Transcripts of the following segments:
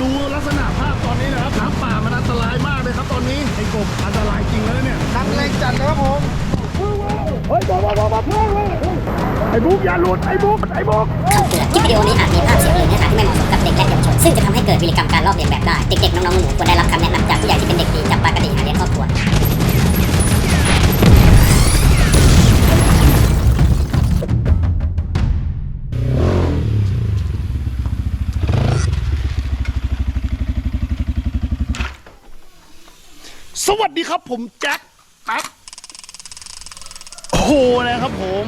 ดูลักษณะภาพตอนนี้นะครับน้ำป่ามันอันตรายมากเลยครับตอนนี้ไอ้กบอันตรายจริงแล้วเนี่ยน้ำแรงจัดเลยครับผมเฮ้ยบอกบอกบอกบอกไอ้บุ๊กอย่าหลุดไอ้บุ๊กไอ้บุ๊กคลิปวิดีโอนี้อาจมีภาพเสียงหรือเนื้อหาที่ไม่เหมาะสมกับเด็กและเยาวชนซึ่งจะทำให้เกิดวิริกรรมการลอกเลียนแบบได้เด็กๆน้องๆหนูๆควรได้รับคำแนะนำจากผู้ใหญ่ที่เป็นเด็กดีจับปลากระดิ่งหาเลี้ยงครอบครัว สวัสดีครับผมแจ็คแป๊บโอ้โหนะครับผม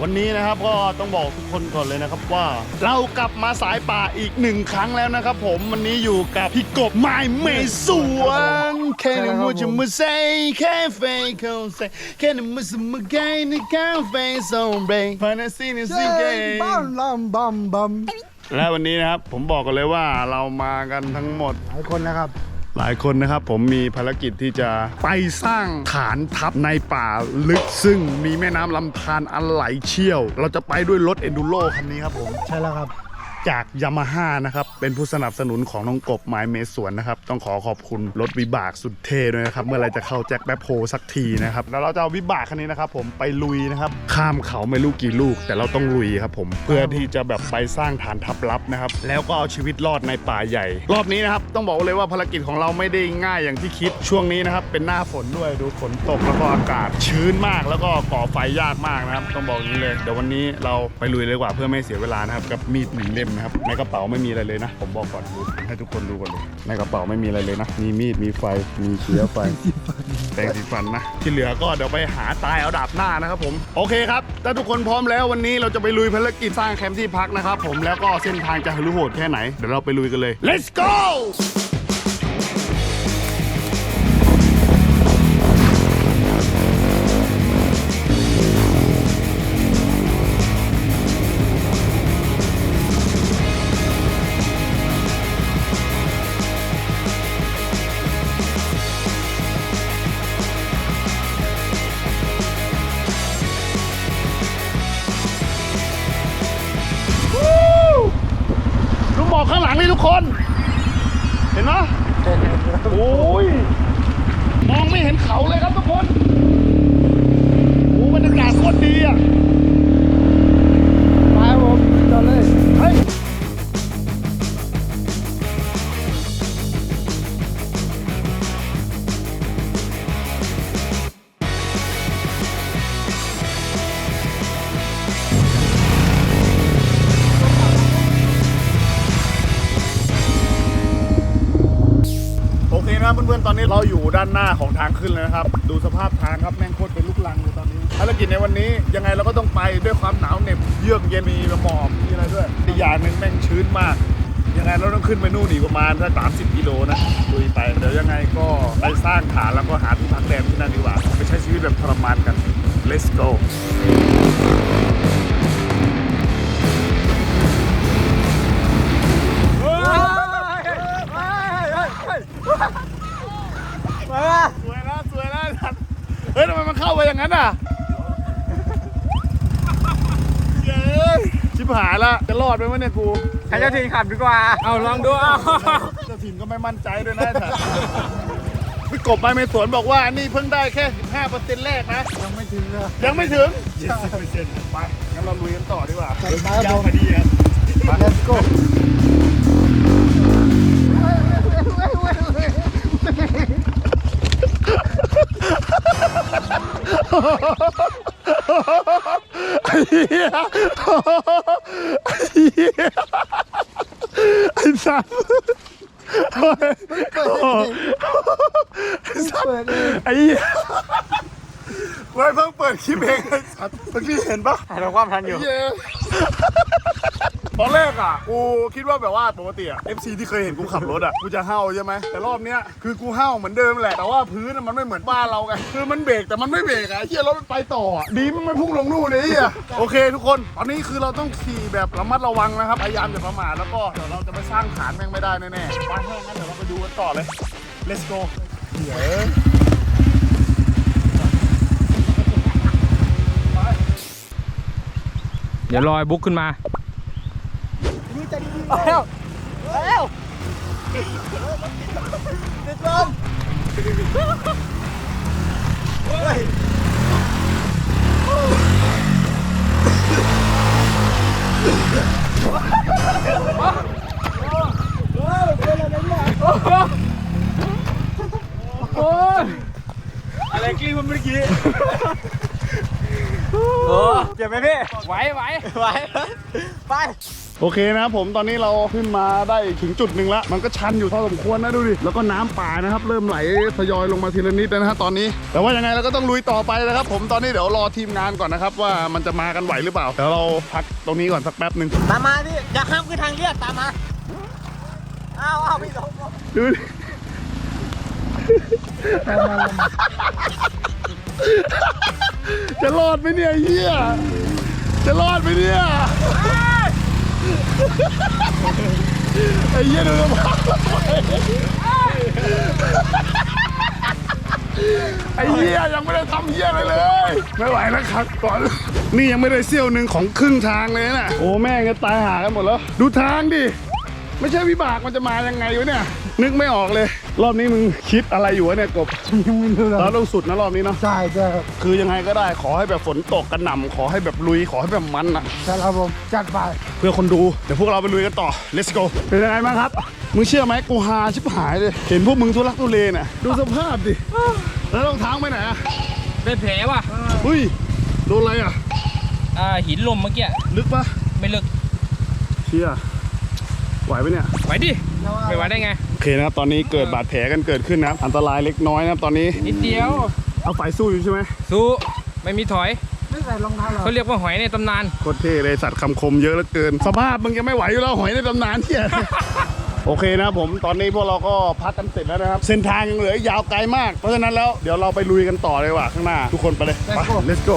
วันนี้นะครับก็ต้องบอกทุกคนก่อนเลยนะครับว่า เรากลับมาสายป่าอีกหนึ่งครั้งแล้วนะครับผมวันนี้อยู่กับพี่กบไม้เมสวนแค่นมูจะมาใส่แค่เฟย์เขาใส่แค่นมูสมาไกในคาเฟ่โซเบย์พานาซีนซีเกบัมบัมบัมบัมและวันนี้นะครับผมบอกกันเลยว่าเรามากันทั้งหมดหลายคนนะครับ หลายคนนะครับผมมีภารกิจที่จะไปสร้างฐานทัพในป่าลึกซึ่งมีแม่น้ำลำธารอันไหลเชี่ยว เราจะไปด้วยรถเอนดูโรคันนี้ครับผม ใช่แล้วครับ จากยามาฮ่านะครับ เป็นผู้สนับสนุนของน้องกบไม้เมสวนนะครับ ต้องขอขอบคุณรถวิบากสุดเท่ด้วยนะครับ เมื่อไรจะเข้าแจ็คแป๊บโพสักทีนะครับ แล้วเราจะเอาวิบากคันนี้นะครับ ผมไปลุยนะครับ ข้ามเขาไม่รู้กี่ลูก แต่เราต้องลุยครับผมเพื่อที่จะแบบไปสร้างฐานทัพลับนะครับ แล้วก็เอาชีวิตรอดในป่าใหญ่ รอบนี้นะครับต้องบอกเลยว่าภารกิจของเราไม่ได้ง่ายอย่างที่คิดช่วงนี้นะครับ เป็นหน้าฝนด้วยดูฝนตกแล้วก็อากาศชื้นมากแล้วก็ก่อไฟยากมากนะครับ ต้องบอกอย่างนี้เลยเดี๋ยววันนี้เราไปลุยเลยกว่าเพื่อไม่เสียเวลานะครับกับมีดหนึ่งเล่มนะครับในกระเป๋าไม่มีอะไรเลยนะ ผมบอกก่อนดูให้ทุกคนดูก่อนเลยในกระเป๋าไม่มีอะไรเลยนะ มีมีดมีไฟมีเชื้อไฟแปรงสีฟันนะที่เหลือก็เดี๋ยวไปหาตายเอาดาบหน้านะครับผมโอเคครับถ้าทุกคนพร้อมแล้ววันนี้เราจะไปลุยภารกิจสร้างแคมป์ที่พักนะครับผมแล้วก็เส้นทางจะหลุโหดแค่ไหนเดี๋ยวเราไปลุยกันเลย let's go พื่อนๆ ตอนนี้เราอยู่ด้านหน้าของทางขึ้นเลยนะครับ ดูสภาพทางครับแม่งโคตรเป็นลูกลังเลยตอนนี้ภารกิจในวันนี้ยังไงเราก็ต้องไปด้วยความหนาวเหน็บเยือกเย็นมีหมอกมีอะไรด้วยอีกอย่างหนึ่งแม่งชื้นมาก ยังไงเราต้องขึ้นไปนู่นอีกประมาณสักสามสิบกิโลนะลุยไปเดี๋ยวยังไงก็ไปสร้างฐานแล้วก็หาที่พักแรมที่นั่นดีกว่าไปใช้ชีวิตแบบทรมานกัน let's go ชิบหายละ จะรอดไหมวะเนี่ยกูใครจะทีขับดีกว่า เอาลองดูเอาเจ้าถิ่นก็ไม่มั่นใจด้วยนะแต่พี่กบไปไม่สวนบอกว่านี่เพิ่งได้แค่ 15%แรกนะ ยังไม่ถึงเลยยังไม่ถึง20%ไปงั้นเราลุยกันต่อดีกว่าไปครับยาวผมพอดีครับ let's go ไอ้เหี้ยไอ้เหี้ยไอ้สัสโอ้ยไอ้สัสเปิดเองไอ้เหี้ยไว้เพิ่งเปิดคลิปเองไอ้สัสเมื่อกี้เห็นปะเราความทันอยู่ เย้ ตอนแรกอะกูคิดว่าแบบว่าปกติอะ FC ที่เคยเห็นกูขับรถอะกูจะเห่าใช่ไหมแต่รอบเนี้ยคือกูเห่าเหมือนเดิมแหละแต่ว่าพื้นอะมันไม่เหมือนบ้านเราไงคือมันเบรกแต่มันไม่เบรกอะไอ้เฮียรถมันไปต่ออะดีมันไม่พุ่งลงนู่นเลยไอ้เฮียโอเค ทุกคนตอนนี้คือเราต้องขี่แบบระมัดระวังนะครับพยายามอย่าประมาทแล้วก็เดี๋ยวเราจะไปสร้างฐานแม่งไม่ได้แน่ๆไปถ้างั้นเดี๋ยวเราไปดูกันต่อเลย let's go เดี๋ยว เดี๋ยวรอยบุ๊กขึ้นมา ใจดีๆแล้วแล้วติดลมเฮ้ยโอ้ยอะไรกลิ้งมันเมื่อกี้โอ้เจ็บไหมพี่ไหวไหวไหวไป โอเคนะครับผมตอนนี้เราขึ้นมาได้ถึงจุดหนึ่งแล้วมันก็ชันอยู่พอสมควรนะดูดิแล้วก็น้ำป่านะครับ เริ่มไหลทยอยลงมาทีละนิดแล้วนะฮะตอนนี้ แต่ว่ายังไงเราก็ต้องลุยต่อไปนะครับ ผมตอนนี้เดี๋ยวรอทีมงานก่อนนะครับว่ามันจะมากันไหวหรือเปล่าเดี๋ยวเราพักตรงนี้ก่อนสักแป๊บหนึ่งตามมาพี่อย่าข้ามคือทางเลียกตามมาอ้าวอ้าวพี่ลงดูดิจะรอดไหมเนี่ยไอ้เฮียจะรอดไหมเนี่ย ไอ้เหี้ยดูสภาพไอ้เหี้ยยังไม่ได้ทำเหี้ยอะไรเลย ไม่ไหวแล้วครับก่อน นี่ยังไม่ได้เสี้ยวหนึ่งของครึ่งทางเลยนะโอ้แม่งจะตายหากันหมดแล้ว ดูทางดิ ไม่ใช่วิบากมันจะมายังไงวะเนี่ย นึกไม่ออกเลย รอบนี้มึงคิดอะไรอยู่วะเนี่ยกบยังไม่รู้เลยเราต้องสุดนะรอบนี้เนาะใช่ใช่ครับคือยังไงก็ได้ขอให้แบบฝนตกกระหน่ำขอให้แบบลุยขอให้แบบมันอะใช่ครับผมจัดไปเพื่อคนดูเดี๋ยวพวกเราไปลุยกันต่อ let's go เป็นยังไงบ้างครับมึงเชื่อไหมกูฮาชิบหายเลยเห็นพวกมึงทุลักทุเลน่ะดูสภาพดิแล้วรองเท้าไปไหนอะเป็นแผลว่ะเฮ้ยโดนอะไรอะอ่าหินลมเมื่อกี้ลึกปะไม่ลึกเชี่ยไหวปะเนี่ยไหวดิไม่ไหวได้ไงโอ เคนะครับตอนนี้เกิดบาดแผลกันเกิดขึ้นนะครับอันตรายเล็กน้อยนะครับตอนนี้นิดเดียว เอาไฟสู้อยู่ใช่ไหมสู้ไม่มีถอยไม่ใส่รองเท้าหรอเขาเรียกว่าหอยในตำนานโคตรเท่เลยสัตว์คำคมเยอะเหลือเกิน สภาพมึงยังไม่ไหวอยู่แล้วหอยในตำนานเที่ยโอเคนะครับผมตอนนี้พวกเราก็พักกันเสร็จแล้วนะครับ เส้นทางยังเหลืออีกยาวไกลมากเพราะฉะนั้นแล้วเดี๋ยวเราไปลุยกันต่อเลยว่ะข้างหน้า ทุกคนไปเลยไป let's go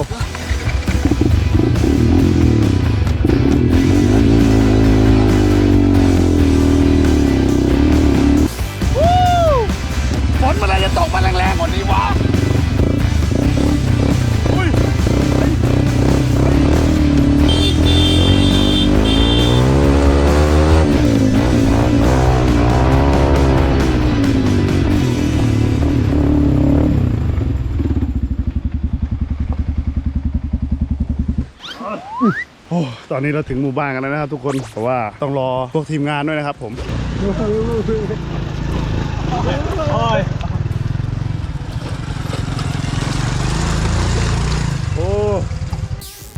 อ้ตอนนี้เราถึงหมู่บ้านกันแล้วนะครับทุกคนแต่ว่าต้องรอพวกทีมงานด้วยนะครับ ผมโอ้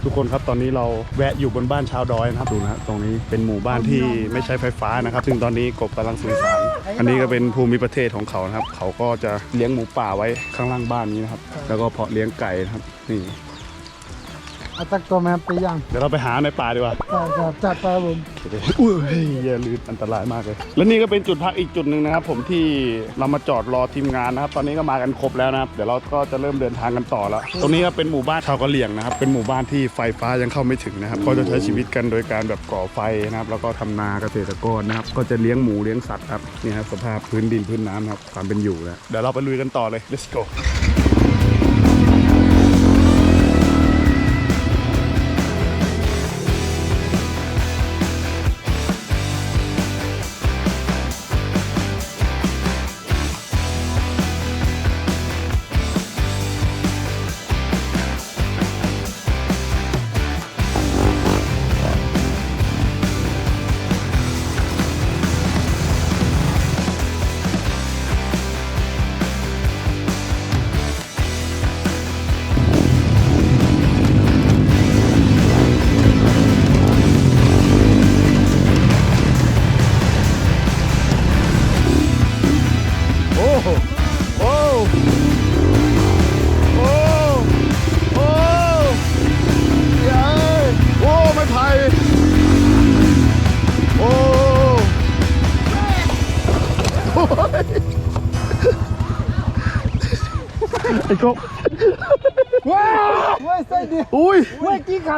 ทุกคนครับตอนนี้เราแวะอยู่บนบ้านชาวดอยนะครับดูนะฮะตรงนี้เป็นหมู่บ้านที่ไม่ใช้ไฟฟ้านะครับ ซึ่งตอนนี้กบกำลังสื่อสารอันนี้ก็เป็นภูมิประเทศของเขานะครับ เขาก็จะเลี้ยงหมูป่าไว้ข้างล่างบ้านนี้นะครับ แล้วก็เพาะเลี้ยงไก่นะครับนี่ เอาตักตัวแมปไปยังเดี๋ยวเราไปหาในป่าดีกว่าใช่ครับจัดไปครับผมอุ้ยอย่าลืมอันตรายมากเลย และนี่ก็เป็นจุดพักอีกจุดหนึ่งนะครับ ผมที่เรามาจอดรอทีมงานนะครับ ตอนนี้ก็มากันครบแล้วนะครับ เดี๋ยวเราก็จะเริ่มเดินทางกันต่อแล้ว ตรงนี้ก็เป็นหมู่บ้านชาวกะเหรี่ยงนะครับ เป็นหมู่บ้านที่ไฟฟ้ายังเข้าไม่ถึงนะครับ ก็จะใช้ชีวิตกันโดยการแบบก่อไฟนะครับ แล้วก็ทำนาเกษตรกรนะครับ ก็จะเลี้ยงหมูเลี้ยงสัตว์ครับ นี่ครับสภาพพื้นดินพื้นน้ำครับความเป็นอยู่แล้ว เดี๋ยวเราไปลุยกันต่อเลย let's go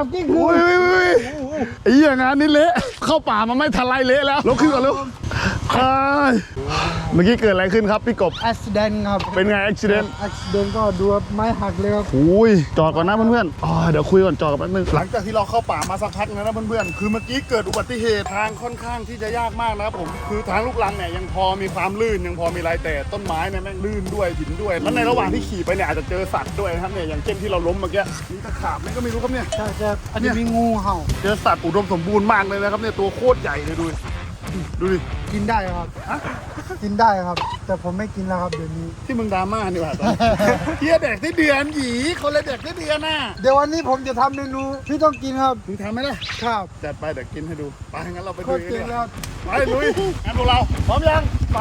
าวกิ้งคือุ้ยนอุ้ยอุ้ยไอ้เหี้ยงานนี้เละ เข้าป่ามาไม่ทันไรเละแล้วลุกขึ้นก่อนเร็วเอ้ยย เมื่อกี้เกิดอะไรขึ้นครับพี่กบอุบิเหตุครับเป็นไงอุบิเหตุอุบิเหตุก็ดูว่าไม้หักเลยครับอุ้ยจอดก่อนนะเพื่อนๆอ๋อเดี๋ยวคุยก่อนจอดกันแป๊บนึงหลังจากที่เราเข้าป่ามาสักพักนึงนะเพื่อนๆ คือเมื่อกี้เกิดอุบัติเหตุทางค่อนข้างที่จะยากมากนะครับผม คือทางลูกลังเนี่ยยังพอมีความลื่นยังพอมีรายแต่ต้นไม้เนี่ยแม่งลื่นด้วยหินด้วย แล้วในระหว่างที่ขี่ไปเนี่ยอาจจะเจอสัตว์ด้วยนะครับเนี่ยอย่างเช่นที่เราล้มเมื่อกี้มีตะขาบนี่ก็ไม่รู้ครับเนี่ย ใช่ใช่อันนี้มีงูเห่า เจอสัตว์อุดมสมบูรณ์มากเลยนะครับเนี่ยตัวโคตรใหญ่เลยดูดิดูดิกินได้ครับ กินได้ครับ แต่ผมไม่กินแล้วครับเดี๋ยวนี้ ที่มึงดราม่านี่หว่าตอนนี้ เฮียเด็กที่เดือนหยีคนละเด็กที่เดือนน่ะเดี๋ยววันนี้ผมจะทำเมนูที่ต้องกินครับ มึงทำไหมล่ะครับจัดไปเดี๋ยวกินให้ดูไปงั้นเราไปโคดูตรกันเก่ดีงกแล้ว่าวไปลุยงั้นพวกเราพร้อมยังไป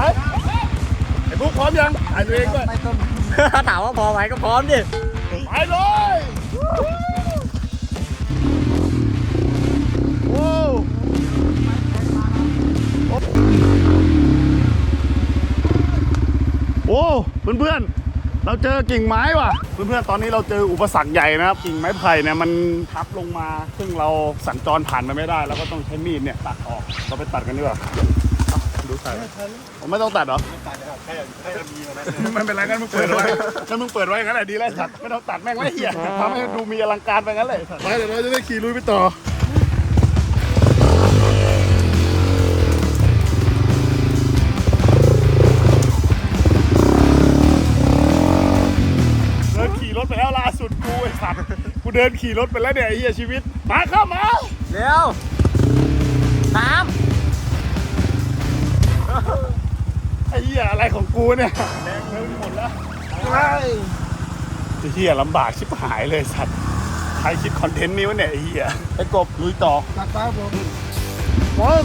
ไอ้พวกพร้อมยังไอ้ตัวเองด้วย ไม่ต้อง ถามว่าพอไหมก็พร้อมดิไปเลย โอ้เพื่อนๆ เราเจอกิ่งไม้ว่ะ เพื่อนๆ ตอนนี้เราเจออุปสรรคใหญ่นะครับ กิ่งไม้ไผ่เนี่ยมันทับลงมา ซึ่งเราสัญจรผ่านมาไม่ได้ แล้วก็ต้องใช้มีดเนี่ยตัดออก เราไปตัดกันดีกว่าเอาดูใส่ผมไม่ต้องตัดเหรอ ไม่ตัดครับแค่แค่มีมันเป็นไรงั้นมึงเปิดไว้งั้นมึงเปิดไว้งั้นแหละดีแล้วสัตว์ไม่ต้องตัดแม่งไม่เหี้ยทำให้ดูมีอลังการไปงั้นเลยไปเดี๋ยวเราจะได้ขี่ลุยไปต่อ กูเดินขี่รถไปแล้วเนี่ยไอ้เหี้ยชีวิต มาเข้ามา เร็วสามไอ้เหี้ยอะไรของกูเนี่ยแรงเพิ่มหมดแล้วไอ้เหี้ยลำบากชิบหายเลยสัตว์ใครคิดคอนเทนต์นี้วะเนี่ยไอ้เหี้ยไอ้กบลุยต่อตัดไปครับผมมอง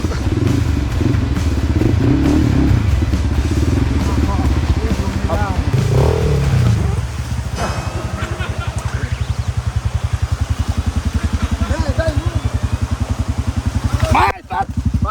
ไม่สัตว์ ไป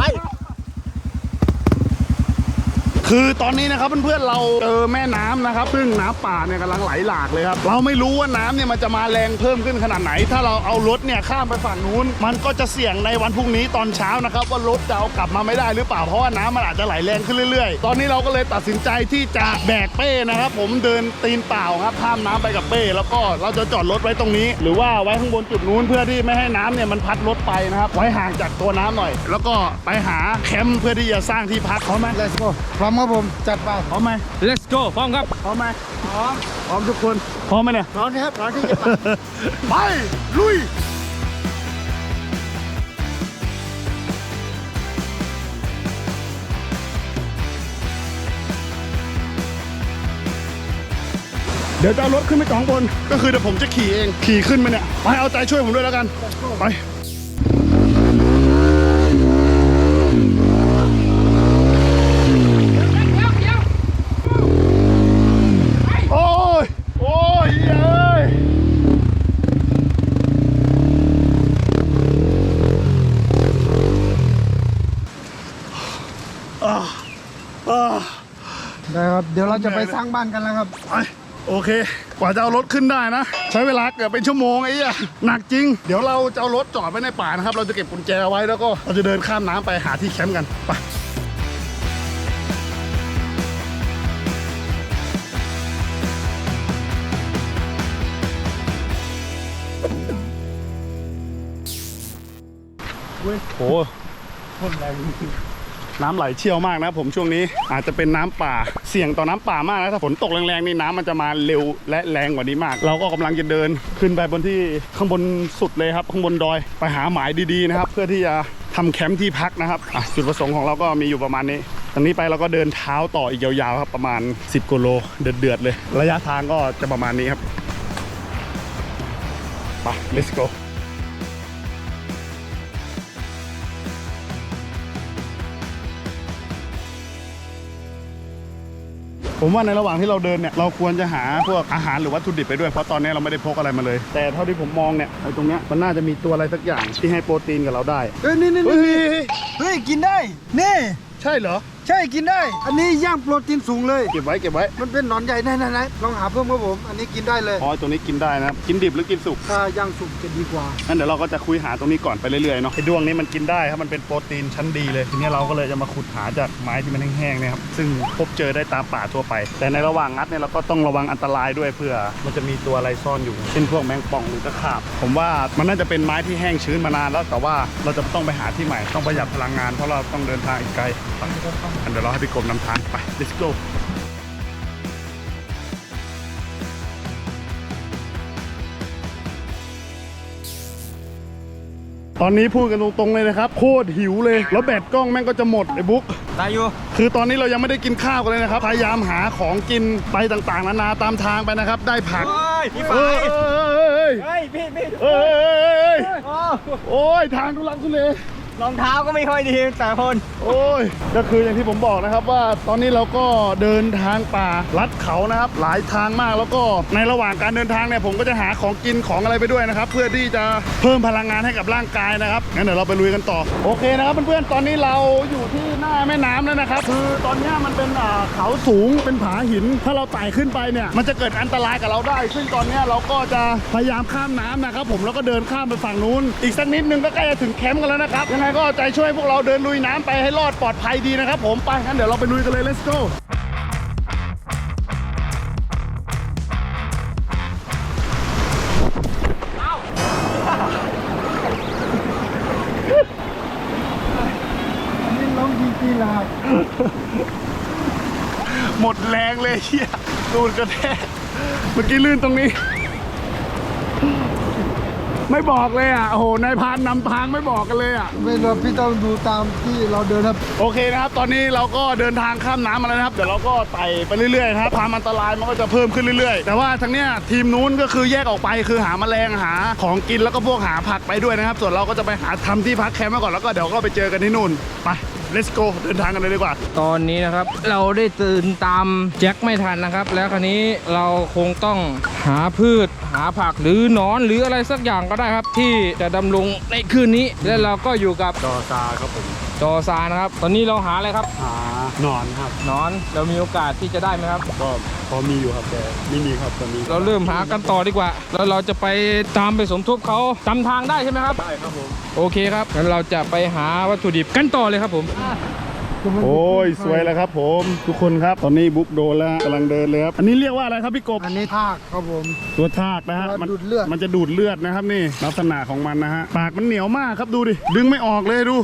คือตอนนี้นะครับเพื่อนๆเราเจอแม่น้ำนะครับ ซึ่งน้ำป่าเนี่ยกำลังไหลหลากเลยครับ เราไม่รู้ว่าน้ำเนี่ยมันจะมาแรงเพิ่มขึ้นขนาดไหน ถ้าเราเอารถเนี่ยข้ามไปฝั่งนู้น มันก็จะเสี่ยงในวันพรุ่งนี้ตอนเช้านะครับว่ารถจะเอากลับมาไม่ได้หรือเปล่าเพราะว่าน้ำมันอาจจะไหลแรงขึ้นเรื่อยๆ ตอนนี้เราก็เลยตัดสินใจที่จะแบกเป้นะครับ ผมเดินตีนเปล่าครับข้ามน้ำไปกับเป้ แล้วก็เราจะจอดรถไว้ตรงนี้ หรือว่าไว้ข้างบนจุดนู้นเพื่อที่ไม่ให้น้ำเนี่ยมันพัดรถไปนะครับไว้ห่างจากตัวน้ำหน่อย แล้วก็ไปหาแคมป์เพื่อที่จะสร้างที่พักเขาไหมเลสโก้พร้อมครับผม จัดไปพร้อมไหม let's go พร้อมครับ พร้อมไหมพร้อม พร้อมทุกคน พร้อมไหมเนี่ย พร้อมนะครับ พร้อมที่จะไป ไป ลุยเดี๋ยวจะเอารถขึ้นไปกองบน ก็คือเดี๋ยวผมจะขี่เอง ขี่ขึ้นไปเนี่ย ไปเอาใจช่วยผมด้วยแล้วกัน ไป โอ้ย โอ้ยเอ้ย อ่าอ่า ได้ครับ เดี๋ยวเราจะไปสร้างบ้านกันแล้วครับไปโอเค กว่าจะเอารถขึ้นได้นะ ใช้เวลาเกือบเป็นชั่วโมงไอ้เหี้ยหนักจริง เดี๋ยวเราจะเอารถจอดไว้ในป่านะครับ เราจะเก็บกุญแจเอาไว้แล้วก็เราจะเดินข้ามน้ำไปหาที่แคมป์กันไปเว้ยโหพ่นแรง น้ำไหลเชี่ยวมากนะผมช่วงนี้อาจจะเป็นน้ำป่าเสี่ยงต่อน้ำป่ามากนะถ้าฝนตกแรงๆนี่น้ำมันจะมาเร็วและแรงกว่านี้มาก เราก็กำลังจะเดินขึ้นไปบนที่ข้างบนสุดเลยครับข้างบนดอยไปหาหมายดีๆนะครับ เพื่อที่จะทำแคมป์ที่พักนะครับจุดประสงค์ของเราก็มีอยู่ประมาณนี้ตอนนี้ไปเราก็เดินเท้าต่ออีกยาวๆครับประมาณ 10กิโลเดือดๆเลย ระยะทางก็จะประมาณนี้ครับไป let's go ผมว่าในระหว่างที่เราเดินเนี่ยเราควรจะหาพวกอาหารหรือวัตถุดิบไปด้วยเพราะตอนนี้เราไม่ได้พกอะไรมาเลย แต่เท่าที่ผมมองเนี่ยไอ้ตรงเนี้ยมันน่าจะมีตัวอะไรสักอย่างที่ให้โปรตีนกับเราได้เฮ้ยนี่นี่เฮ้นี่ยเฮ้ยกินได้นี่ใช่เหรอ ใช่กินได้ อันนี้ย่างโปรตีนสูงเลย เก็บไว้เก็บไว้ มันเป็นหนอนใหญ่ไหนๆๆลองหาเพิ่มครับผม อันนี้กินได้เลย อ๋อตัวนี้กินได้นะครับ กินดิบหรือกินสุก ถ้าย่างสุกจะดีกว่างั้นเดี๋ยวเราก็จะคุยหาตรงนี้ก่อนไปเรื่อยๆเนาะไอ้ดวงนี้มันกินได้ครับ มันเป็นโปรตีนชั้นดีเลย ทีนี้เราก็เลยจะมาขุดหาจากไม้ที่มันแห้งๆเนี่ยครับ ซึ่งพบเจอได้ตามป่าทั่วไป แต่ในระหว่างงัดเนี่ยเราก็ต้องระวังอันตรายด้วยเพื่อ มันจะมีตัวอะไรซ่อนอยู่ เช่นพวกแมงป่องหรือตะขาบ ผมว่ามันน่าจะเป็นไม้ที่แห้งชื้นมานานแล้ว แต่ว่าเราจะต้องไปหาที่ใหม่ ต้องประหยัดพลังงานเพราะเราต้องเดินทางอีกไกลไปงั้นเดี๋ยวเราให้พี่กรมนำทางไป let's go ตอนนี้พูดกันตรงๆเลยนะครับ โคตรหิวเลย แล้วแบตกล้องแม่งก็จะหมดไอ้บุ๊ก ได้อยู่ คือตอนนี้เรายังไม่ได้กินข้าวกันเลยนะครับ พยายามหาของกินไปต่างๆ นานาตามทางไปนะครับ ได้ผัก โอ้ย พี่เอฝ่ายอเอ้ยเอ้ยเฮ้ยพี่พี่เอ้ยเอ้ยเอ้ยโอ้โอ้ยทางทุลักทุเล รองเท้าก็ไม่ค่อยดีแต่คนโอ้ยก็คืออย่างที่ผมบอกนะครับว่าตอนนี้เราก็เดินทางป่าลัดเขานะครับ หลายทางมากแล้วก็ในระหว่างการเดินทางเนี่ยผมก็จะหาของกินของอะไรไปด้วยนะครับ เพื่อที่จะเพิ่มพลังงานให้กับร่างกายนะครับงั้นเดี๋ยวเราไปลุยกันต่อ โอเคนะครับเพื่อนๆตอนนี้เราอยู่ที่หน้าแม่น้ำแล้วนะครับ คือตอนนี้มันเป็นอ่าเขาสูงเป็นผาหิน ถ้าเราไต่ขึ้นไปเนี่ย มันจะเกิดอันตรายกับเราได้ ซึ่งตอนนี้เราก็จะพยายามข้ามน้ำนะครับ ผมแล้วก็เดินข้ามไปฝั่งนู้นอีกสักนิดนึงก็ใกล้จะถึงแคมป์กันแล้วนะครับยังไงก็เอาใจช่วยพวกเราเดินลุยน้ำไปให้รอดปลอดภัยดีนะครับผมไปงั้นเดี๋ยวเราไปลุยกันเลย let's go อันนี้ลองจริงๆนะครับหมดแรงเลยเฮียดูดกระแทกเมื่อกี้ลื่นตรงนี้ ไม่บอกเลยอะ โอ้โห นายพรานนำทางไม่บอกกันเลยอะ ไม่รู้พี่ต้องดูตามที่เราเดินครับ โอเคนะครับ ตอนนี้เราก็เดินทางข้ามน้ำมาแล้วนะครับ เดี๋ยวเราก็ไต่ไปเรื่อยๆนะครับความอันตรายมันก็จะเพิ่มขึ้นเรื่อยๆ แต่ว่าทางเนี้ยทีมนู้นก็คือแยกออกไปคือหาแมลงหาของกินแล้วก็พวกหาผักไปด้วยนะครับ ส่วนเราก็จะไปหาทำที่พักแคมป์มาก่อนแล้วก็เดี๋ยวก็ไปเจอกันที่นู่นไป let's go เดินทางกันเลยดีกว่า ตอนนี้นะครับเราได้ตื่นตามแจ็คไม่ทันนะครับ แล้วคราวนี้เราคงต้องหาพืช หาผักหรือหนอนหรืออะไรสักอย่างก็ได้ครับ ที่จะดำรงในคืนนี้ และเราก็อยู่กับจอซาครับผม จอซานะครับ ตอนนี้เราหาอะไรครับ หานอนครับหนอนเรามีโอกาสที่จะได้ไหมครับ ก็พอมีอยู่ครับแต่ไม่มีครับตอนนี้เราเริ่มหากันต่อดีกว่า แล้วเราจะไปตามไปสมทบเขาจำทางได้ใช่ไหมครับ ได้ครับผม โอเคครับงั้นเราจะไปหาวัตถุดิบกันต่อเลยครับผม โอ้ยสวยแล้วครับ ผมทุกคนครับตอนนี้บุ๊กโดนแล้วฮะกำลังเดินเลยครับอันนี้เรียกว่าอะไรครับพี่กบ อันนี้ทากครับผม ตัวทากนะฮะตัวมันดูดเลือด มันจะดูดเลือดนะครับนี่ลักษณะของมันนะฮะปากมันเหนียวมากครับดูดิดึงไม่ออกเลยดู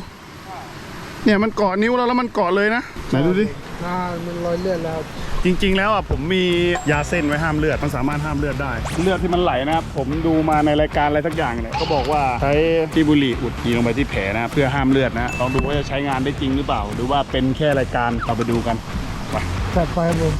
เนี่ยมันเกาะนิ้วเราแล้วมันเกาะเลยนะไหนดูดิถ้ามันรอยเลือดแล้ว จริง ๆ แล้วอะผมมียาเส้นไว้ห้ามเลือดมันสามารถห้ามเลือดได้ เลือดที่มันไหลนะครับผมดูมาในรายการอะไรสักอย่างเนี่ยก็บอกว่าใช้ที่บุหรี่อุดยิงลงไปที่แผลนะเพื่อห้ามเลือดนะลองดูว่าจะใช้งานได้จริงหรือเปล่า หรือว่าเป็นแค่รายการเราไปดูกันไปจัดไปครับผม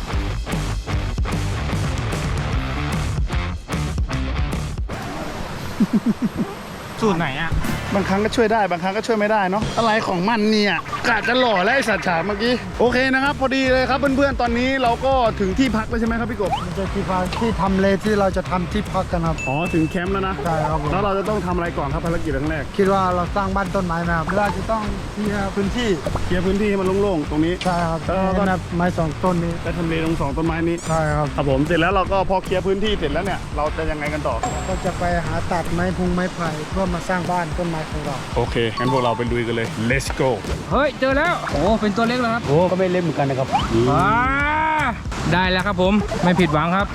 สูตรไหนอะ บางครั้งก็ช่วยได้บางครั้งก็ช่วยไม่ได้เนาะอะไรของมันเนี่ยกะจะหล่อแล้วไอ้สัตว์ฉาบเมื่อกี้โอเคนะครับ พอดีเลยครับเพื่อนๆตอนนี้เราก็ถึงที่พักแล้วใช่ไหมครับพี่กบมันจะที่พักที่ทำเลที่เราจะทำที่พักกันครับ อ๋อถึงแคมป์แล้วนะใช่ครับผม แล้วเราจะต้องทำอะไรก่อนครับภารกิจครั้งแรกคิดว่าเราสร้างบ้านต้นไม้ไหมครับเราจะต้องเคลียร์พื้นที่เคลียร์พื้นที่ให้มันโล่งๆตรงนี้ ใช่ครับแล้วเราก็ให้นับไม้สองต้นนี้ได้ทำเลตรงสองต้นไม้นี้ใช่ครับ ครับผมเสร็จแล้วเราก็พอเคลียร์พื้นที่เสร็จแล้วเนี่ยเราจะยังไงกันต่อ ก็จะไปหาตัดไม้พุงไม้ไผ่เพื่อมาสร้างบ้านต้นไม้ของเรา โอเค งั้นพวกเราไปลุยกันเลย let's go เฮ้ย เจอแล้ว โอ้เป็นตัวเล็กแล้วครับโอ้ก็ไม่เล่นเหมือนกันนะครับว้าได้แล้วครับผม ไม่ผิดหวังครับ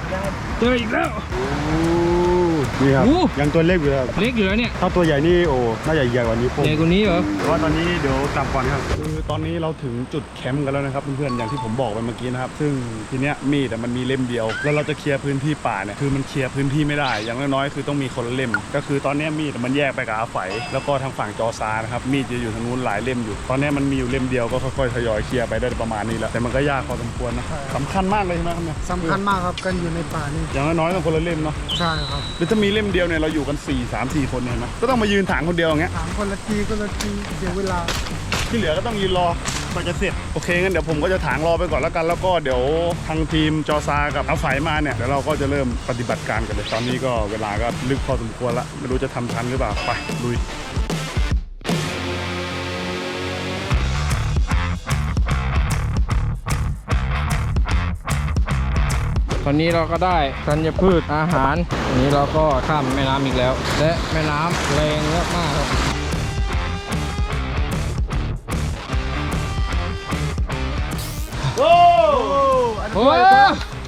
เจออีกแล้ว นี่ครับอู้ยังตัวเล็กอยู่ครับ เล็กอยู่แล้วเนี่ยถ้าตัวใหญ่นี่โอ้น่าจะใหญ่กว่านี้ผมใหญ่กว่านี้เหรอ แต่ว่าตอนนี้เดี๋ยวกลับก่อนครับคือตอนนี้เราถึงจุดแคมป์กันแล้วนะครับเพื่อนๆอย่างที่ผมบอกไปเมื่อกี้นะครับ ซึ่งทีเนี้ยมีดอะมันมีเล่มเดียว แล้วเราจะเคลียร์พื้นที่ป่าเนี่ยคือมันเคลียร์พื้นที่ไม่ได้ อย่างน้อยๆคือต้องมีคนละเล่ม ก็คือตอนเนี้ยมีดอะมันแยกไปกับอาไฝแล้วก็ทางฝั่งจอซานะครับมีดจะอยู่ทางนู้นหลายเล่มอยู่ ตอนเนี้ยมันมีอยู่เล่มเดียวก็ค่อยๆทยอยเคลียร์ไปได้ประมาณนี้แล้วแต่มันก็ยากพอสมควรนะสำคัญมากเลยใช่ไหมครับเนี่ยสำคัญมากครับกันอยู่ในป่านี่อย่างน้อยๆต้องคนละเล่มเนาะใช่ครับหรือถ้ามีเล่มเดียวเนี่ยเราอยู่กัน4 3 4คนเนี่ยเห็นไหมก็ต้องมายืนถางคนเดียวอย่างเงี้ยถามคนละทีคนละทีเสียเวลา ที่เหลือก็ต้องยืนรอ มันจะเสร็จโอเคงั้นเดี๋ยวผมก็จะถางรอไปก่อนแล้วกันแล้วก็เดี๋ยวทางทีมจอซากับอาไฝมาเนี่ยเดี๋ยวเราก็จะเริ่มปฏิบัติการกันเลยตอนนี้ก็เวลาก็ลึกพอสมควรละไม่รู้จะทำทันหรือเปล่าไปลุย ตอนนี้เราก็ได้ธัญพืชอาหารอันนี้เราก็ข้ามแม่น้ำอีกแล้ว และแม่น้ำแรงมากๆครับโอ้โอ้ย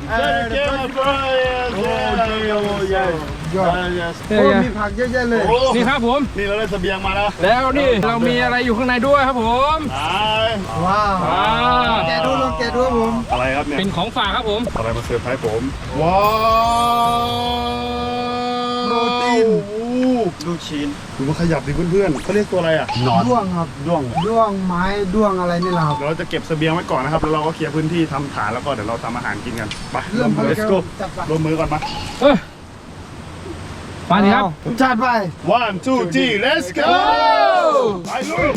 Then again, my friend. Oh, yeah. ยอด yes. เฮ้โอ้ยมีผักเยอะแยะเลยโอ้นี่ครับผม นี่เราได้เสบียงมาแล้วแล้วนี่เรามีอะไรอยู่ข้างในด้วยครับผมไว้าวว้าวแกะดูลองแกะดูครับผมอะไรครับเนี่ย เป็นของฝากครับผม อะไรมาเซอร์ไพรส์ผม ว้าวโปรตีนลูกชิ้นดูมันขยับดิเพื่อนๆเขาเรียกตัวอะไรอะหนอนด้วงครับด้วงด้วงไม้ด้วงอะไรนี่แหละครับเดี๋ยวเราจะเก็บเสบียงไว้ก่อนนะครับ แล้วเราก็เคลียร์พื้นที่ทำฐานแล้วก็เดี๋ยวเราทำอาหารกินกัน ไปเริ่ม let's go จับไปรวมมือก่อนมา เอ้ย มาดิครับ จัดไป one two three let's go ไปลุย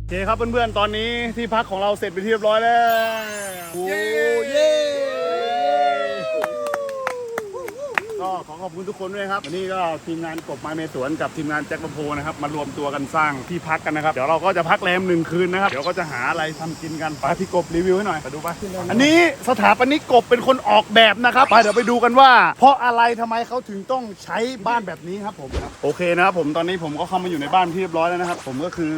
โอเคครับเพื่อนๆ ตอนนี้ที่พักของเราเสร็จไปนที่เรียบร้อยแล้วเย้เย้ก็ข อขอบคุณทุกคนด้วยครับวันนี้ก็ทีมงานกบไม้เมสวนกับทีมงานแจ็คบัมโพนะครับมารวมตัวกันสร้างที่พักกันนะครับเดี๋ยวเราก็จะพักแรมหนึ่งคืนนะครับเดี๋ยวก็จะหาอะไรทำกินกันไปพี่กบรีวิวให้หน่อยไปดูไปอันนี้สถาปนิกกบเป็นคนออกแบบนะครับไปเดี๋ยวไปดูกันว่า เพราะอะไรทำไมเขาถึงต้องใช้บ้านแบบนี้ครับผมโอเคนะครับผมตอนนี้ผมก็เข้ามาอยู่ในบ้านที่เรียบร้อยแล้วนะครับผมก็คือ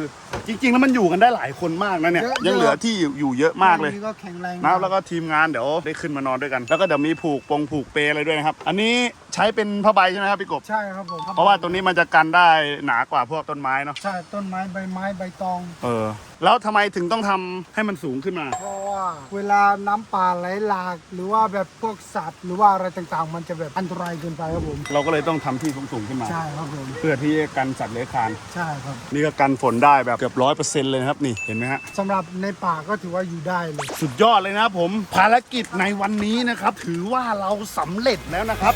จริงๆแล้วมันอยู่กันได้หลายคนมากนะเนี่ยยังเหลือที่อยู่อยู่เยอะมากเลยอันนี้ก็แข็งแรงนะครับแล้วก็ทีมงานเดี๋ยวได้ขึ้นมานอนด้วยกัน แล้วก็เดี๋ยวมีผูกปงผูกเปรอะไรด้วยนะครับอันนี้ใช้เป็นผ้าใบใช่ไหมครับพี่กบ ใช่ครับผมเพราะว่าตัวนี้มันจะกันได้หนากว่าพวกต้นไม้เนาะ ใช่ต้นไม้ใบไม้ใบตอง เออ แล้วทำไมถึงต้องทำให้มันสูงขึ้นมา เพราะว่าเวลาน้ำป่าไหลหลาก หรือว่าแบบพวกสัตว์ หรือว่าอะไรต่างๆ มันจะแบบอันตรายเกินไปครับผม เราก็เลยต้องทำที่สูงๆขึ้นมา ใช่ครับผม เพื่อที่จะกันสัตว์เลื้อยคลาน ใช่ครับนี่ก็กันฝนได้แบบเกือบร้อยเปอร์เซ็นต์เลยนะครับนี่เห็นไหมฮะ สำหรับในป่าก็ถือว่าอยู่ได้เลย สุดยอดเลยนะครับผมภารกิจในวันนี้นะครับ ถือว่าเราสำเร็จแล้วนะครับ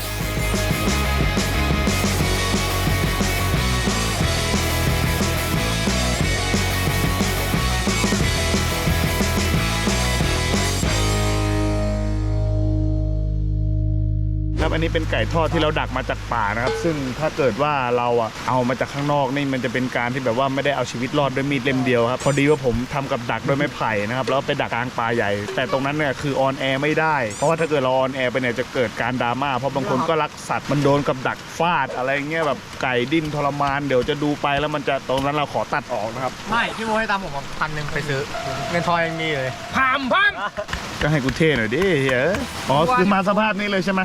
อันนี้เป็นไก่ทอดที่เราดักมาจากป่านะครับ ซึ่งถ้าเกิดว่าเราอะเอามาจากข้างนอกนี่มันจะเป็นการที่แบบว่าไม่ได้เอาชีวิตรอดด้วยมีดเล่มเดียวครับพอดีว่าผมทำกับดักด้วยไม้ไผ่นะครับแล้วไปดักกลางป่าใหญ่ แต่ตรงนั้นเนี่ยคือออนแอร์ไม่ได้ เพราะว่าถ้าเกิดเราออนแอร์ไปเนี่ยจะเกิดการดราม่าเพราะบางคนก็รักสัตว์มันโดนกับดักฟาดอะไรเงี้ยแบบไก่ดิ้นทรมานเดี๋ยวจะดูไปแล้วมันจะตรงนั้นเราขอตัดออกนะครับไม่พี่โมให้ตามผมมาพันหนึ่งไปซื้อเงินทอยยังมีเลยพามพัมก็ให้กูเท่หน่อยดิเฮ้ยอ๋อคือมาสภาพนี้เลยใช่ไหม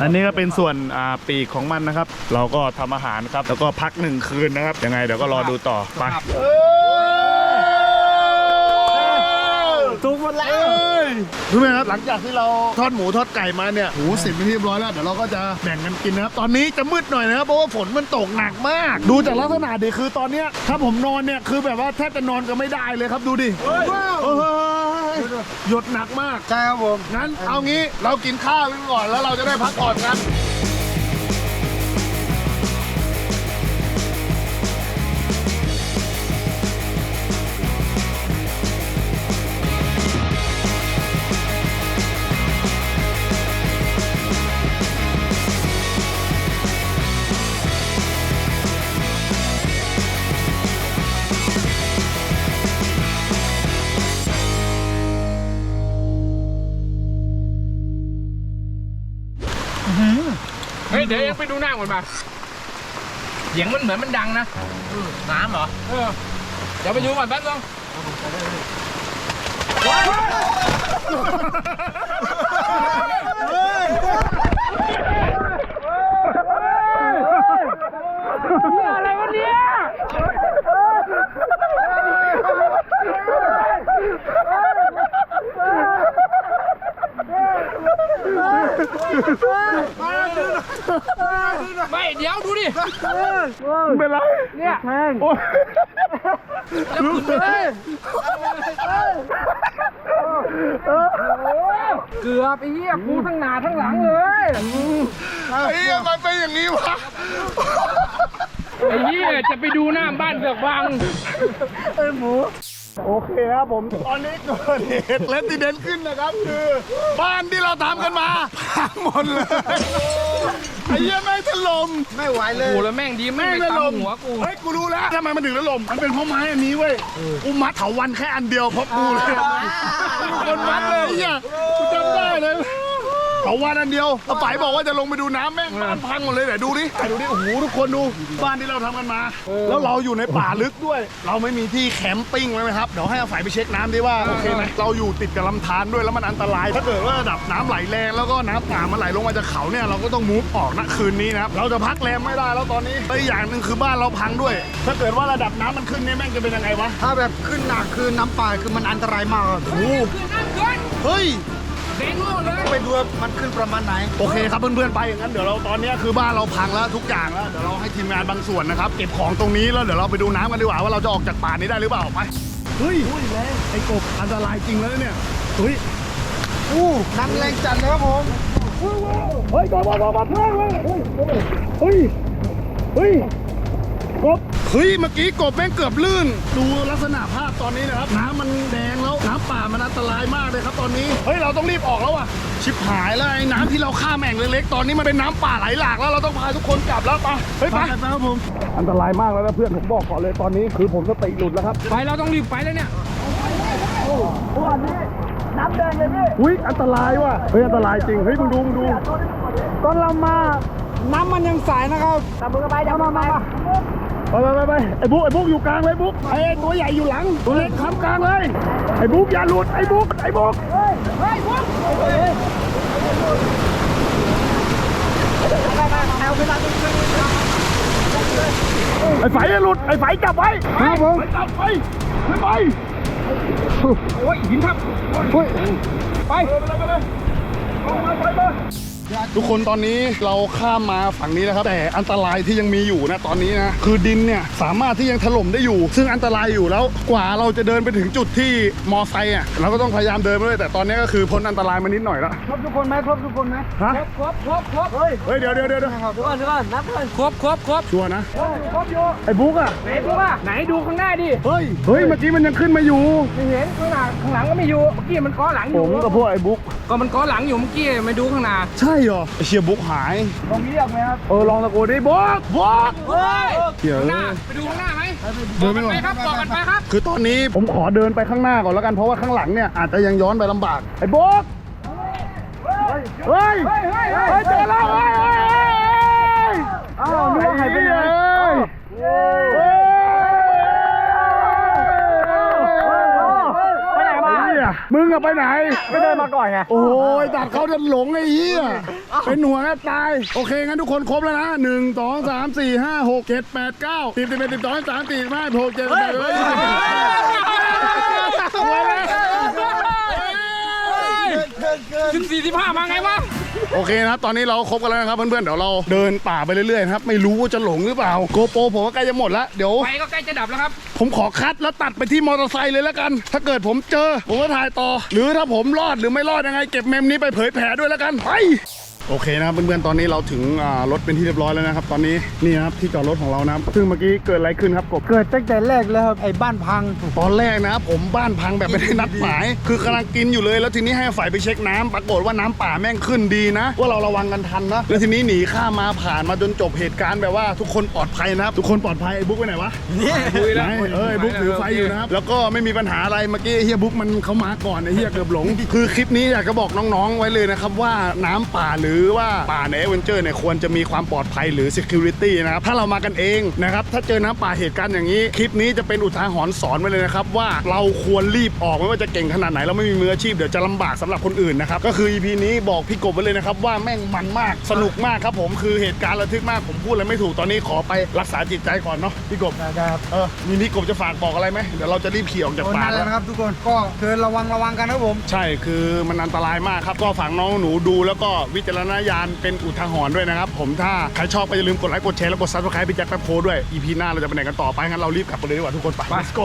อันนี้ก็เป็นส่วนอ่าปีกของมันนะครับ เราก็ทำอาหารครับ แล้วก็พักหนึ่งคืนนะครับ ยังไงเดี๋ยวก็รอดูต่อไปถูกหมดแล้วรู้ไหมครับหลังจากที่เราทอดหมูทอดไก่มาเนี่ยหูเสร็จเป็นที่เรียบร้อยแล้วเดี๋ยวเราก็จะแบ่งกันกินนะครับตอนนี้จะมืดหน่อยนะครับเพราะว่าฝนมันตกหนักมาก ดูจากลักษณะดิคือตอนเนี้ยถ้าผมนอนเนี่ยคือแบบว่าแทบจะนอนก็ไม่ได้เลยครับดูดิว้าว หยดหนักมาก ใช่ครับผม งั้นเอางี้เรากินข้าวกันก่อนแล้วเราจะได้พักผ่อนกัน ปดูหน้าก่อนมาเสียงมันเหมือนมันดังนะน้ำเหรอเออเดี๋ยวไปดูก่อนแป๊บนึงอะไรวะเนี่ย ไม่เดี๋ยวดูดิเป็นไรเนี่ยโอ้ยเกือบไอ้เหี้ยกูทั้งหน้าทั้งหลังเลยไอ้เหี้ยมันเป็นอย่างนี้วะไอ้เหี้ยจะไปดูหน้าบ้านเสือกบังเอ้ยหมู โอเคครับผมตอนนี้เกิดเหตุเลติเดนขึ้นนะครับ คือ บ้านที่เราทำกันมาพังหมดเลยไอ้เหี้ยแม่งถล่มไม่ไหวเลกูยแล้วแม่งดีแม่แม่งงถไปล่มตำหัวกู เฮ้ยกูรู้แล้วทำไมมันถึงถล่มมันเป็นเพราะไม้อันนี้เว้ยกูมัดเถาวันแค่อันเดียวเพราะกูเลยคนมัดเลยไอ้เหี้ยกูจำได้เลย เถาวันอันเดียวเอาไปบอกว่าจะลงไปดูน้ำแม่งบ้านพังหมดเลยไหนดูดิไหนดูดิโอ้โหทุกคนดูบ้านที่เราทำกันมา แล้วเราอยู่ในป่าลึกด้วย เราไม่มีที่แคมปิ้งเลยนะครับเดี๋ยวให้อาฝ่ายไปเช็คน้ำดิว่าโอเคไหมเราอยู่ติดกับลำธารด้วยแล้วมันอันตราย ถ้าเกิดว่าระดับน้ำไหลแรงแล้วก็น้ำป่ามันไหลลงมาจากเขาเนี่ยเราก็ต้องมูฟออกณคืนนี้นะครับเราจะพักแรมไม่ได้แล้วตอนนี้และอีกอย่างหนึ่งคือบ้านเราพังด้วย ถ้าเกิดว่าระดับน้ำมันขึ้นเนี่ยแม่งจะเป็นยังไงวะถ้าแบบขึ้นหนักคือน้ำป่าคือมันอันตรายมากครับโอ้โหเฮ้ย ไปดูว่ามันขึ้นประมาณไหน โอเคครับเพื่อนๆไปอย่างนั้นเดี๋ยวเราตอนนี้คือบ้านเราพังแล้วทุกอย่างแล้วเดี๋ยวเราให้ทีมงานบางส่วนนะครับเก็บของตรงนี้แล้วเดี๋ยวเราไปดูน้ำกันดีกว่าว่าเราจะออกจากป่านี้ได้หรือเปล่าไปเฮ้ยไอ้กบอันตรายจริงแล้วเนี่ยเฮ้ยอู้น้ำแรงจัดเลยครับผมเฮ้ยกบกบกบกบเฮ้ยเฮ้ยกบเฮ้ยเมื่อกี้กบแม่งเกือบลื่น ดูลักษณะภาพตอนนี้นะครับน้ำมันแดง อันตรายมากเลยครับตอนนี้ เฮ้ย เราต้องรีบออกแล้วอะ ชิบหายแล้วไอ้น้ำที่เราข้ามแอ่งเล็กๆ ตอนนี้มันเป็นน้ำป่าไหลหลากแล้วเราต้องพาทุกคนกลับแล้วไปเฮ้ยไปครับผม อันตรายมากแล้วนะเพื่อนผมบอกก่อนเลยตอนนี้คือผมสติหลุดแล้วครับ ไปเราต้องรีบไปแล้วเนี่ยอุ้ยอันตรายว่ะ เฮ้ยอันตรายจริง เฮ้ยมึงดูมึงดู ตอนเรามาน้ำมันยังใสนะครับตามมือไปเดี๋ยวมามา ไปไปไปไปไอ้บุ๊กไอ้บุ๊กอยู่กลางเลยบุ๊กไอ้ตัวใหญ่อยู่หลัง ตัวเล็กค้ำกลางเลย ไอ้บุ๊กอย่าหลุด ไอ้บุ๊กไอ้บุ๊กไอ้ไฟอย่าหลุด ไอ้ไฟจับไว้ครับผมจับไว้ขึ้นไปโอ้ยหินทับเฮ้ยไปไปเลยไปเลย ทุกคนตอนนี้เราข้ามมาฝั่งนี้นะครับ แต่อันตรายที่ยังมีอยู่นะตอนนี้นะคือดินเนี่ยสามารถที่ยังถล่มได้อยู่ ซึ่งอันตรายอยู่แล้วกว่าเราจะเดินไปถึงจุดที่มอไซค์อะเราก็ต้องพยายามเดินไปด้วยแต่ตอนนี้ก็คือพ้นอันตรายมานิดหน่อยแล้วครบทุกคนไหมครบทุกคนไหมฮะครบครบครบเฮ้ยเดี๋ยวเดี๋ยวเดี๋ยวเดี๋ยวเดี๋ยวก่อนเดี๋ยวก่อนนับก่อนครบครบครบชัวร์นะไอ้บุ๊กอะไหนดูป่ะไหนดูข้างหน้าดิเฮ้ยเฮ้ยเมื่อกี้มันยังขึ้นมาอยู่ไม่เห็นข้างหน้าข้างหลังก็ไม่อยู่เมื่อกี้มันก้อหลังอผยู่มกับพวกไอ้บุ๊กก็มันก้อหลังอยู่เมื่อกี้ไม่ดูข้างหน้าใช่เหรอไอ้เชียบุ๊กหายตรงนี้เรียกไหมครับเออลองตะโกนดิบุ๊กบุ๊กเฮ้ยเดี๋ยวข้างหน้าไปดูข้างหน้าไหมเดินไปก่อนไปครับบอกกันไปครับ คือตอนนี้ผมขอเดินไปข้างหน้าก่อนแล้วกันเพราะว่าข้างหลังเนี่ยอาจจะยังย้อนไปลำบากไอ้โบ๊กเฮ้ยเฮ้ยเฮ้ยเฮ้ยเจอแล้วเฮ้ยเฮ้ยเฮ้ยอ้าวนึกว่าใครเป็นไงเฮ้ย มึงอะไปไหนไม่เดินมาก่อนไง โอ้ยตัดเขาจะหลงไอ้เหี้ยเป็นหน่วงแทบตาย โอเค งั้นทุกคนครบแล้วนะหนึ่งสองสามสี่ห้าหกเจ็ดแปดเก้าสิบสิบเอ็ดสิบสองสิบสามสี่สิบห้าสิบหกเจ็ดแปดเก้าสิบสวยเลยสิบสี่สิบห้ามาไงวะ โอเคนะครับ ตอนนี้เราครบกันแล้วนะครับเพื่อนๆ เดี๋ยวเราเดินป่าไปเรื่อยๆนะครับ ไม่รู้ว่าจะหลงหรือเปล่า โกโปรผมก็ใกล้จะหมดแล้วเดี๋ยว ไฟก็ใกล้จะดับแล้วครับ ผมขอคัดแล้วตัดไปที่มอเตอร์ไซค์เลยแล้วกัน ถ้าเกิดผมเจอ ผมก็ถ่ายต่อ หรือถ้าผมรอดหรือไม่รอดยังไง เก็บเมมนี้ไปเผยแผ่ด้วยแล้วกัน ไป โอเคนะครับเพื่อนๆตอนนี้เราถึงอ่ารถเป็นที่เรียบร้อยแล้วนะครับ ตอนนี้นี่นะครับที่จอดรถของเรานะครับซึ่งเมื่อกี้เกิดอะไรขึ้นครับกบเกิดตั้งแต่แรกแล้วครับไอ้บ้านพังตอนแรกนะครับผมบ้านพังแบบไม่ได้นัดหมาย คือกำลังกินอยู่เลย แล้วทีนี้ให้ฝ่ายไปเช็คน้ำปรากฏว่าน้ำป่าแม่งขึ้นดีนะ ว่าเราระวังกันทันนะแล้วทีนี้หนีข้ามมาผ่านมาจนจบเหตุการณ์แบบว่าทุกคนปลอดภัยนะครับทุกคนปลอดภัยไอ้บุ๊กไปไหนวะคุยแล้วไหนเออไอ้บุ๊กถือไฟอยู่นะครับแล้วก็ไม่มีปัญหาอะไรเมื่อกี้ไอ้เฮียบุ๊กมันเขามาก่อนไอ้เฮียเกือบหลง คือคลิปนี้อยากจะบอกน้องๆไว้เลยนะครับว่าน้ำป่าหรือว่าป่าในเอเวนเจอร์เนี่ยควรจะมีความปลอดภัยหรือ security นะครับ ถ้าเรามากันเองนะครับ ถ้าเจอน้ำป่าเหตุการณ์อย่างนี้ คลิปนี้จะเป็นอุทาหรณ์สอนไว้เลยนะครับ ว่าเราควรรีบออกไม่ว่าจะเก่งขนาดไหนเราไม่มีมืออาชีพเดี๋ยวจะลำบากสำหรับคนอื่นนะครับ ก็คือ EP นี้บอกพี่กบไว้เลยนะครับว่าแม่งมันมากสนุกมากครับผมคือเหตุการณ์ระทึกมากผมพูดอะไรไม่ถูกตอนนี้ขอไปรักษาจิตใจก่อนเนาะพี่กบครับเออมีพี่กบจะฝากบอกอะไรไหมเดี๋ยวเราจะรีบขี่ออกจากโดนป่านั่นแล้ว นะครับทุกคนก็คือระวังระวังกันนะครับผม ใช่คือมันอันตรายมากครับ ก็ฝากน้องหนูดูแล้วก็วิจารณญาณเป็นอุทาหรณ์ด้วยนะครับ ผมถ้าใครชอบก็อย่าลืมกดไลค์กดแชร์แล้วกดซับสไครป์ไปแจ็คแป๊บโคด้วย EP หน้าเราจะไปไหนกันต่อไปงั้นเรารีบกลับไปเลยดีกว่าทุกคนไป let's go